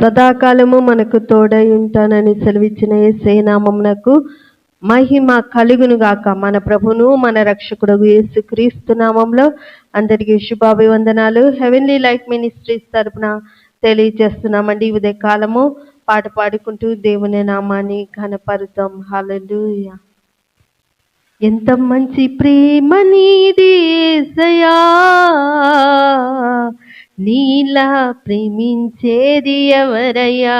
సదాకాలము మనకు తోడై ఉంటానని సెలవిచ్చిన ఏ నామమునకు మహిమ కలుగునుగాక మన ప్రభును మన రక్షకుడు యేసు క్రీస్తు నామంలో అందరికీ శుభాభివందనాలు. హెవెన్లీ లైఫ్ మినిస్ట్రీస్ తరపున తెలియజేస్తున్నామండి. ఉదయ కాలము పాట పాడుకుంటూ దేవుని నామాన్ని ఘనపరుతాం. హల్లెలూయా ఎంత మంచి ప్రేమ నీది నీలా ప్రేమించేది ఎవరయ్యా?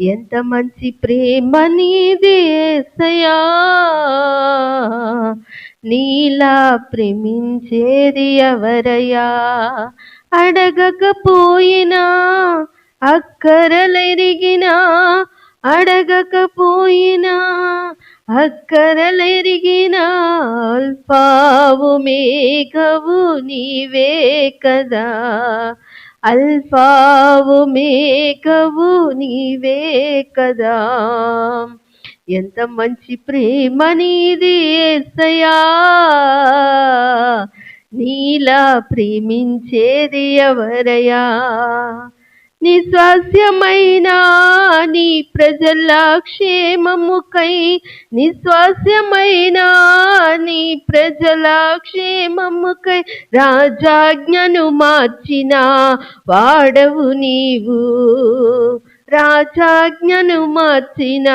ఎంత మంచి ప్రేమ నీది ఏసయా నీలా ప్రేమించేది ఎవరయ్యా? అడగకపోయినా అక్కరలెరిగినా అడగకపోయినా అక్కరలెరిగినా అల్ఫావు మేఘవు నీవే కదా. అల్ఫావు మేఘవు నీవే కదా. ఎంత మంచి ప్రేమ నీది యేసయ్యా నీలా ప్రేమించేది ఎవరయా నిస్వాస్యమైన నీ ప్రజల క్షేమముకై నిస్వాస్యమైన నీ ప్రజల క్షేమముకై రాజాజ్ఞను మార్చిన వాడవు నీవు. రాజాజ్ఞను మార్చిన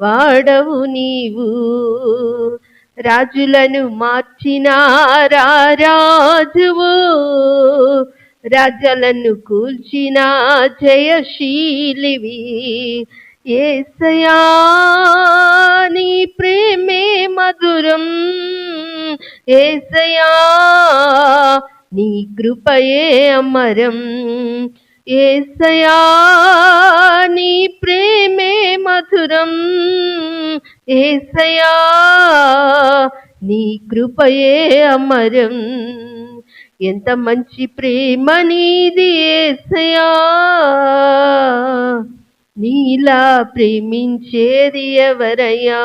వాడవు నీవు. రాజులను మార్చిన రాజువు. రాజలను కూల్చిన జయశీలివి. ఏసయా నీ ప్రేమే మధురం. ఏసయా నీ కృపయే అమరం. ఏసయా నీ ప్రేమే మధురం. ఏసయా నీ కృపయే అమరం. ఎంత మంచి ప్రేమ నీది ఏసయా నీలా ప్రేమించేది ఎవరయ్యా?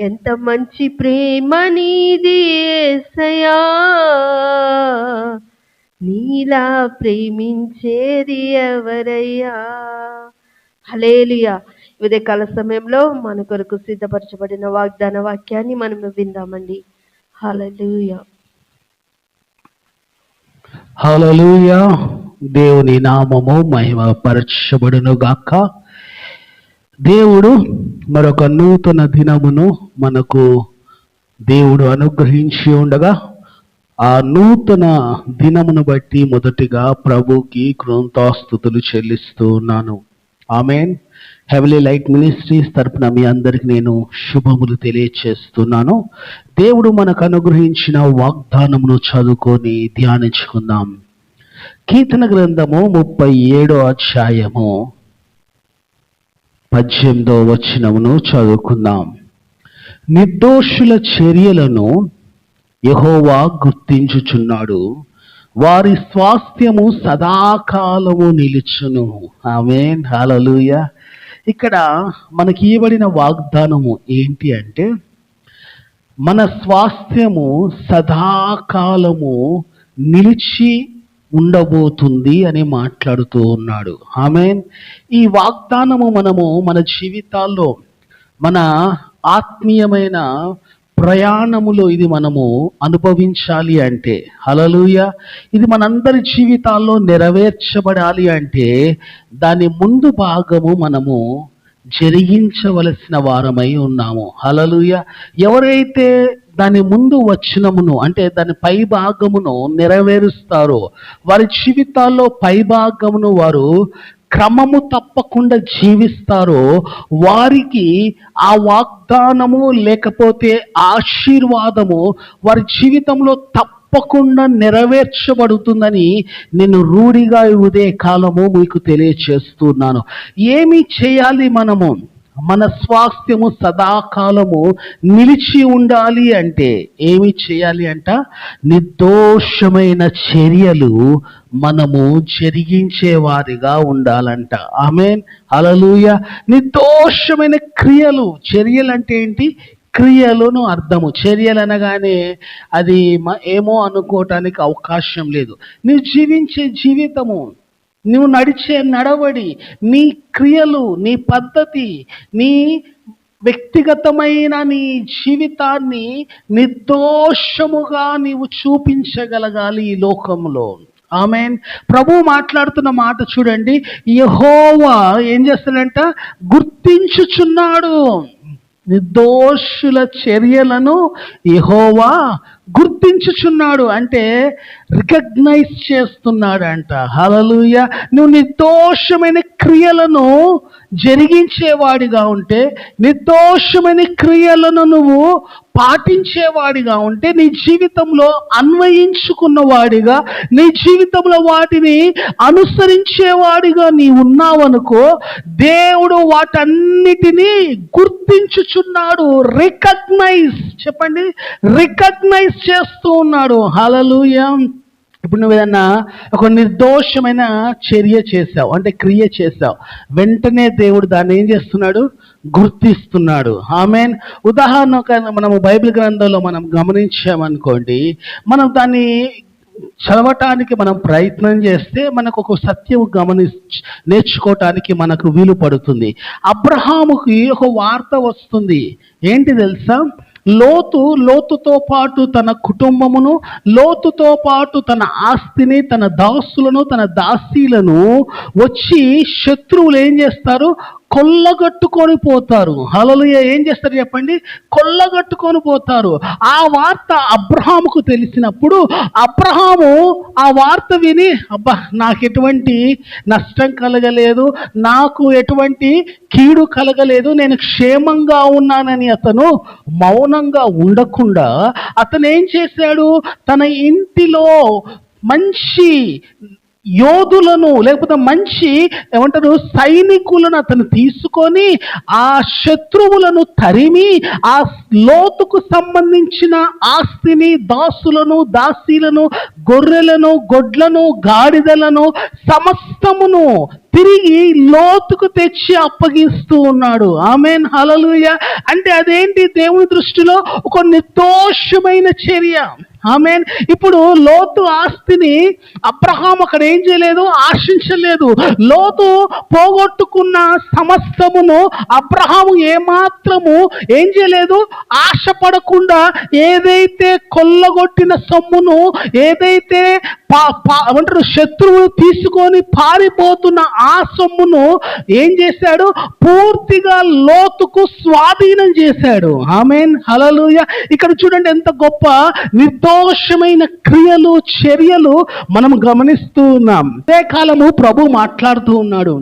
ఎంత మంచి ప్రేమ నీది ఏసయా నీలా ప్రేమించేది ఎవరయ్యా? హలేలియా కాల సమయంలో మన కొరకు సిద్ధపరచబడిన వాగ్దాన వాక్యాన్ని మనం విందామండి. హలలుయా హలలుయ దేవుని నామము మహిమ పరచబడును గాక దేవుడు మరొక నూతన దినమును మనకు దేవుడు అనుగ్రహించి ఉండగా ఆ నూతన దినమును బట్టి మొదటిగా ప్రభుకి కృంతాస్తుతులు చెల్లిస్తూ ఉన్నాను ఆమెన్. హెవలీ లైట్ మినిస్ట్రీస్ తరపున మీ అందరికి నేను శుభములు తెలియచేస్తున్నాను. దేవుడు మనకు అనుగ్రహించిన వాగ్దానమును చదువుకొని ధ్యానించుకుందాం. కీర్తన గ్రంథము ముప్పై ఏడో అధ్యాయము పద్దెనిమిదో వచనమును చదువుకుందాం. నిర్దోషుల చర్యలను యహోవా గుర్తించుచున్నాడు. వారి స్వాస్థ్యము సదాకాలము నిలుచును. ఆమెన్. హాలలుయ ఇక్కడ మనకి ఇవ్వబడిన వాగ్దానము ఏంటి అంటే మన స్వాస్థ్యము సదాకాలము నిలిచి ఉండబోతుంది అని మాట్లాడుతూ ఉన్నాడు. ఆమె ఈ వాగ్దానము మనము మన జీవితాల్లో మన ఆత్మీయమైన ప్రయాణములో ఇది మనము అనుభవించాలి అంటే హలలుయ ఇది మనందరి జీవితాల్లో నెరవేర్చబడాలి అంటే దాని ముందు భాగము మనము జరిగించవలసిన వారమై ఉన్నాము. హలలుయ ఎవరైతే దాని ముందు వచ్చినమును అంటే దాని పై భాగమును నెరవేరుస్తారో వారి జీవితాల్లో పై భాగమును వారు క్రమము తప్పకుండా జీవిస్తారో వారికి ఆ వాగ్దానము లేకపోతే ఆశీర్వాదము వారి జీవితంలో తప్ప తప్పకుండా నెరవేర్చబడుతుందని నేను రూఢిగా ఉదే కాలము మీకు తెలియచేస్తున్నాను. ఏమి చేయాలి మనము? మన స్వాస్థ్యము సదాకాలము నిలిచి ఉండాలి అంటే ఏమి చేయాలి అంట? నిర్దోషమైన చర్యలు మనము జరిగించేవారిగా ఉండాలంట. ఆమెన్. అలలుయ నిర్దోషమైన క్రియలు చర్యలు అంటే ఏంటి? క్రియలను అర్థము. చర్యలు అనగానే అది ఏమో అనుకోవటానికి అవకాశం లేదు. నువ్వు జీవించే జీవితము నువ్వు నడిచే నడవడి నీ క్రియలు నీ పద్ధతి నీ వ్యక్తిగతమైన నీ జీవితాన్ని నిర్దోషముగా నీవు చూపించగలగాలి ఈ లోకంలో. ఆమెన్. ప్రభు మాట్లాడుతున్న మాట చూడండి. యహోవా ఏం చేస్తాడంట? గుర్తించుచున్నాడు. నిర్దోషుల చర్యలను యహోవా గుర్తించుచున్నాడు అంటే రికగ్నైజ్ చేస్తున్నాడు అంట హలలుయ నువ్వు నిర్దోషమైన క్రియలను జరిగించేవాడిగా ఉంటే నిర్దోషమైన క్రియలను నువ్వు పాటించేవాడిగా ఉంటే నీ జీవితంలో అన్వయించుకున్నవాడిగా నీ జీవితంలో వాటిని అనుసరించేవాడిగా నీ ఉన్నావనుకో దేవుడు వాటన్నిటినీ గుర్తించుచున్నాడు. రికగ్నైజ్. చెప్పండి. రికగ్నైజ్ చేస్తూ ఉన్నాడు. హలలుయ ఇప్పుడు నువ్వు ఏదన్నా ఒక నిర్దోషమైన చర్య చేసావు అంటే క్రియ చేసావు వెంటనే దేవుడు దాన్ని ఏం చేస్తున్నాడు? గుర్తిస్తున్నాడు. ఆమెన్ ఉదాహరణకు మనము బైబిల్ గ్రంథంలో మనం గమనించామనుకోండి మనం దాన్ని చదవటానికి మనం ప్రయత్నం చేస్తే మనకు ఒక సత్యం గమని నేర్చుకోవటానికి మనకు వీలు పడుతుంది. అబ్రహాముకి ఒక వార్త వస్తుంది. ఏంటి తెలుసా? లోతు లోతుతో పాటు తన కుటుంబమును లోతుతో పాటు తన ఆస్తిని తన దాసులను తన దాసీలను వచ్చి శత్రువులు ఏం చేస్తారు? కొల్లగట్టుకొని పోతారు. హలలుయ ఏం చేస్తారు చెప్పండి? కొల్లగట్టుకొని పోతారు. ఆ వార్త అబ్రహాముకు తెలిసినప్పుడు అబ్రహాము ఆ వార్త విని అబ్బా నాకు ఎటువంటి నష్టం కలగలేదు నాకు ఎటువంటి కీడు కలగలేదు నేను క్షేమంగా ఉన్నానని అతను మౌనంగా ఉండకుండా అతను ఏం చేశాడు? తన ఇంటిలో మంచి యోధులను లేకపోతే మంచి ఏమంటారు సైనికులను అతను తీసుకొని ఆ శత్రువులను తరిమి ఆ లోతుకు సంబంధించిన ఆస్తిని దాసులను దాసీలను గొర్రెలను గొడ్లను గాడిదలను సమస్తమును తిరిగి లోతుకు తెచ్చి అప్పగిస్తూ ఉన్నాడు. ఆమెన్ హలలుయ అంటే అదేంటి దేవుని దృష్టిలో? ఒక నిర్దోషమైన చర్య. ఆమెన్. ఇప్పుడు లోతు ఆస్తిని అబ్రహాం అక్కడ ఏం చేయలేదు? ఆశించలేదు. లోతు పోగొట్టుకున్న సమస్తమును అబ్రహాము ఏమాత్రము ఏం చేయలేదు? ఆశపడకుండా ఏదైతే కొల్లగొట్టిన సొమ్మును ఏదైతే పా పా ఏమంటారు శత్రువులు తీసుకొని పారిపోతున్న ఆ సొమ్మును ఏం చేశాడు? పూర్తిగా లోతుకు స్వాధీనం చేశాడు. ఆమెన్. హలలుయ ఇక్కడ చూడండి ఎంత గొప్ప నిర్దోషమైన క్రియలు చర్యలు మనం గమనిస్తూ ఉన్నాం. అదే కాలము ప్రభు మాట్లాడుతూ ఉన్నాడు.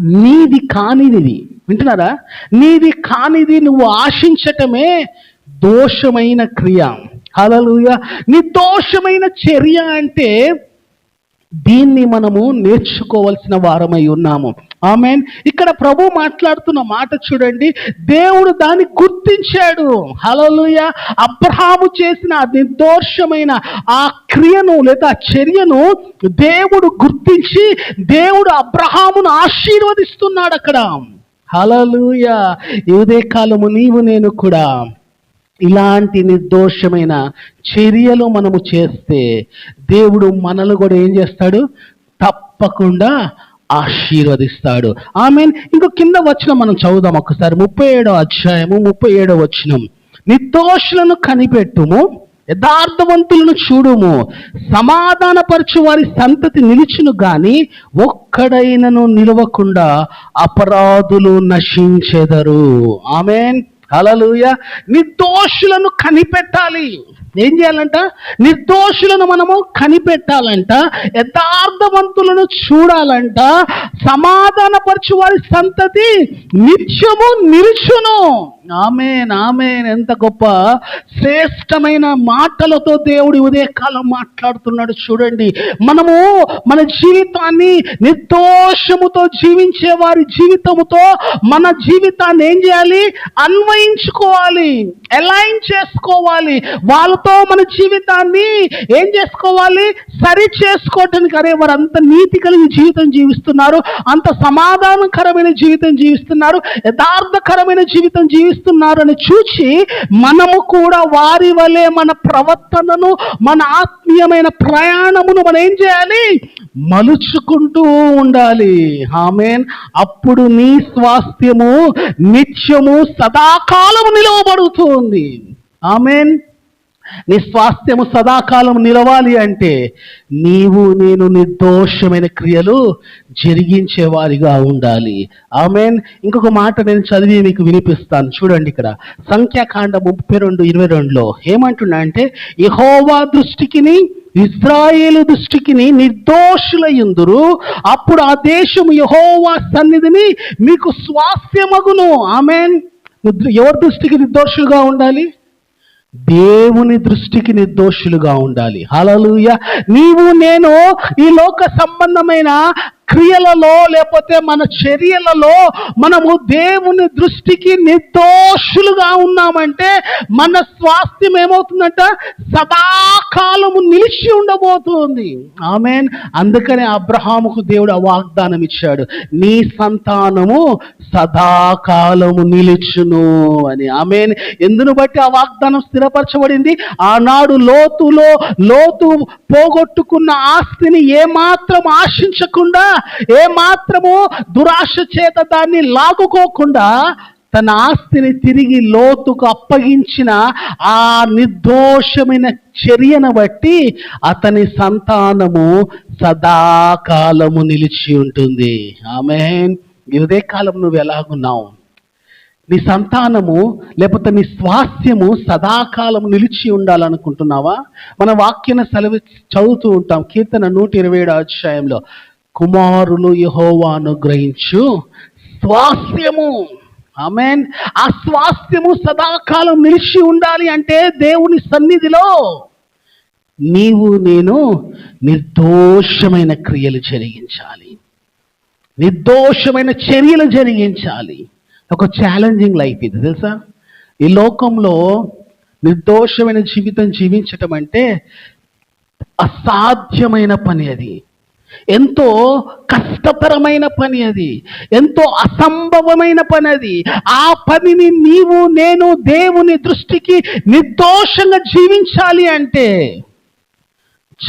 నీది కానిది వింటున్నారా? నీది కానిది నువ్వు ఆశించటమే దోషమైన క్రియ. హలలుయ నిర్దోషమైన చర్య అంటే దీన్ని మనము నేర్చుకోవాల్సిన వారమై ఉన్నాము. ఆమె ఇక్కడ ప్రభు మాట్లాడుతున్న మాట చూడండి. దేవుడు దాన్ని గుర్తించాడు. హలలుయ అబ్రహాము చేసిన నిర్దోషమైన ఆ క్రియను లేదా చర్యను దేవుడు గుర్తించి దేవుడు అబ్రహామును ఆశీర్వదిస్తున్నాడు అక్కడ. హలలుయ ఇదే కాలము నీవు నేను కూడా. ఇలాంటి నిర్దోషమైన చర్యలు మనము చేస్తే దేవుడు మనల్ని కూడా ఏం చేస్తాడు? తప్పకుండా ఆశీర్వదిస్తాడు. ఆమె ఇంకో కింద వచ్చిన మనం చదువుదాం ఒకసారి. ముప్పై ఏడో అధ్యాయము ముప్పై ఏడో వచ్చినం నిర్దోషులను కనిపెట్టుము యథార్థవంతులను చూడుము. సమాధానపరచు వారి సంతతి నిలిచును గాని ఒక్కడైనను నిలవకుండా అపరాధులు నశించెదరు. ఆమెన్. హలలుయ నిర్దోషులను కనిపెట్టాలి. ఏం చేయాలంట? నిర్దోషులను మనము కనిపెట్టాలంట. యథార్థవంతులను చూడాలంట. సమాధానపరచు వారి సంతతి నిత్యము నిలుచును. ఆమెన్ ఆమెన్ ఎంత గొప్ప. శ్రేష్టమైన మాటలతో దేవుడి ఉదయకాలం మాట్లాడుతున్నాడు చూడండి. మనము మన జీవితాన్ని నిర్దోషముతో జీవించే వారి జీవితముతో మన జీవితాన్ని ఏం చేయాలి? అన్వయించుకోవాలి. అలైన్ చేసుకోవాలి. వాళ్ళతో మన జీవితాన్ని ఏం చేసుకోవాలి? సరి చేసుకోవటానికి అరే వారు అంత నీతి కలిగి జీవితం జీవిస్తున్నారు. అంత సమాధానకరమైన జీవితం జీవిస్తున్నారు. యథార్థకరమైన జీవితం జీవి జీవిస్తున్నారని చూచి మనము కూడా వారి వలె మన ప్రవర్తనను మన ఆత్మీయమైన ప్రయాణమును మనం ఏం చేయాలి? మలుచుకుంటూ ఉండాలి. ఆమెన్. అప్పుడు నీ స్వాస్థ్యము నిత్యము సదాకాలము నిలవబడుతుంది. ఆమెన్. నీ స్వాస్థ్యము సదాకాలం నిలవాలి అంటే నీవు నేను నిర్దోషమైన క్రియలు జరిగించేవారిగా ఉండాలి. ఆమెన్. ఇంకొక మాట నేను చదివి మీకు వినిపిస్తాను. చూడండి ఇక్కడ. సంఖ్యాకాండ ముప్పై రెండు ఇరవై రెండులో ఏమంటున్నా అంటే యహోవా దృష్టికిని ఇజ్రాయేలు దృష్టికిని నిర్దోషులయ్యుందురు. అప్పుడు ఆ దేశం యహోవా సన్నిధిని మీకు స్వాస్థ్యమగును. ఆమెన్. ఎవరి దృష్టికి నిర్దోషులుగా ఉండాలి? దేవుని దృష్టికి నిర్దోషులుగా ఉండాలి. హలలుయ నీవు నేను ఈ లోక సంబంధమైన క్రియలలో లేకపోతే మన చర్యలలో మనము దేవుని దృష్టికి నిర్దోషులుగా ఉన్నామంటే మన స్వాస్థ్యం ఏమవుతుందంట? సదాకాలము నిలిచి ఉండబోతుంది. ఆమెన్. అందుకనే అబ్రహాముకు దేవుడు ఆ వాగ్దానం ఇచ్చాడు. నీ సంతానము సదాకాలము నిలుచును అని. ఆమెన్. ఎందును బట్టి ఆ వాగ్దానం స్థిరపరచబడింది? ఆనాడు లోతులో లోతు పోగొట్టుకున్న ఆస్తిని ఏమాత్రం ఆశించకుండా ఏమాత్రము దురాశ చేత దాన్ని లాగుకోకుండా తన ఆస్తిని తిరిగి లోతుకు అప్పగించిన ఆ నిర్దోషమైన చర్యను బట్టి అతని సంతానము సదాకాలము నిలిచి ఉంటుంది. ఆమె ఇదే కాలం నువ్వు ఎలాగున్నావు? నీ సంతానము లేకపోతే నీ స్వాస్థ్యము సదాకాలం నిలిచి ఉండాలనుకుంటున్నావా? మన వాక్యను సెలవు చదువుతూ ఉంటాం. కీర్తన నూట ఇరవై ఏడు అధ్యాయంలో కుమారులు యహోవాను గ్రహించు స్వాస్థ్యము. ఆమెన్. ఆ స్వాస్థ్యము సదాకాలం నిలిచి ఉండాలి అంటే దేవుని సన్నిధిలో నీవు నేను నిర్దోషమైన క్రియలు జరిగించాలి. నిర్దోషమైన చర్యలు జరిగించాలి. ఒక ఛాలెంజింగ్ లైఫ్ ఇది తెలుసా? ఈ లోకంలో నిర్దోషమైన జీవితం జీవించటం అంటే అసాధ్యమైన పని అది. ఎంతో కష్టతరమైన పని అది. ఎంతో అసంభవమైన పని అది. ఆ పనిని నీవు నేను దేవుని దృష్టికి నిర్దోషంగా జీవించాలి అంటే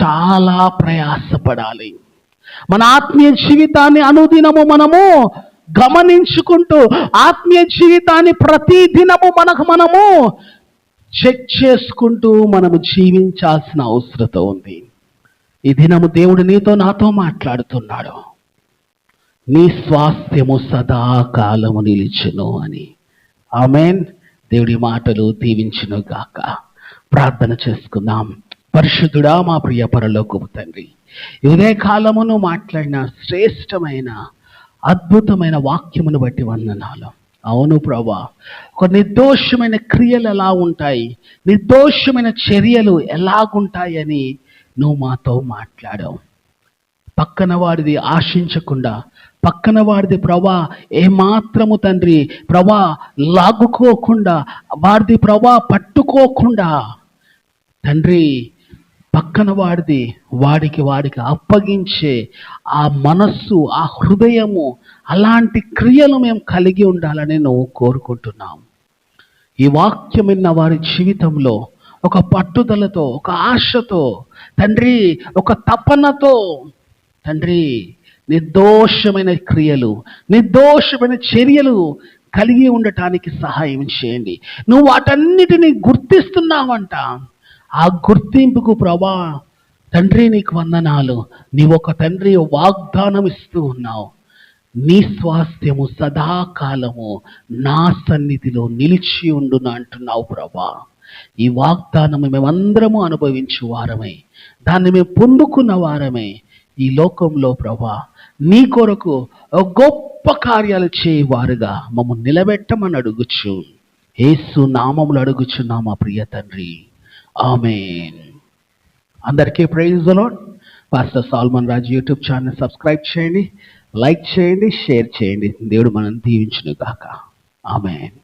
చాలా ప్రయాసపడాలి. మన ఆత్మీయ జీవితాన్ని అనుదినము మనము గమనించుకుంటూ ఆత్మీయ జీవితాన్ని ప్రతి దినము మనకు మనము చెక్ చేసుకుంటూ మనము జీవించాల్సిన అవసరత ఉంది. ఈ దినము దేవుడు నీతో నాతో మాట్లాడుతున్నాడు. నీ స్వాస్థ్యము సదాకాలము నిలిచును అని. ఆమెన్. దేవుడి మాటలు దీవించును గాక. ప్రార్థన చేసుకుందాం. పరిశుద్ధుడా మా ప్రియ పరలోకపు తండ్రి ఇదే కాలమును మాట్లాడిన శ్రేష్టమైన అద్భుతమైన వాక్యమును బట్టి వందనాలు. అవును ప్రభా ఒక నిర్దోషమైన క్రియలు ఎలా ఉంటాయి? నిర్దోషమైన చర్యలు ఎలాగుంటాయని నువ్వు మాతో మాట్లాడావు. పక్కన వాడిది ఆశించకుండా పక్కన వాడిది ప్రభా ఏమాత్రము తండ్రి ప్రభా లాగుకోకుండా వాడిది ప్రభా పట్టుకోకుండా. తండ్రి పక్కన వాడిది వాడికి వాడికి అప్పగించే ఆ మనస్సు ఆ హృదయము అలాంటి క్రియలు మేము కలిగి ఉండాలని నువ్వు కోరుకుంటున్నాం ఈ వాక్యం విన్న వారి జీవితంలో ఒక పట్టుదలతో ఒక ఆశతో తండ్రి ఒక తపనతో తండ్రి నిర్దోషమైన క్రియలు నిర్దోషమైన చర్యలు కలిగి ఉండటానికి సహాయం చేయండి. నువ్వు వాటన్నిటిని గుర్తిస్తున్నావంట. ఆ గుర్తింపుకు ప్రభా తండ్రి నీకు వందనాలు. నీవు ఒక తండ్రి వాగ్దానం ఇస్తూ ఉన్నావు. నీ స్వాస్థ్యము సదాకాలము నా సన్నిధిలో నిలిచి ఉండును అంటున్నావు ప్రభా. ఈ వాగ్దానము మేమందరము అనుభవించు వారమే. దాన్ని మేము పొందుకున్న వారమే. ఈ లోకంలో ప్రభా నీ కొరకు గొప్ప కార్యాలు చేయవారుగా మమ్మల్ని నిలబెట్టమని అడుగుచు. ఏసు నామములు అడుగుచున్నామా ప్రియ తండ్రి. ఆమెన్. అందరికీ praise the Lord pastor Solomon Raju YouTube channel subscribe చేయండి లైక్ చేయండి షేర్ చేయండి. దేవుడు మనం దీవించును గాక ఆమెన్.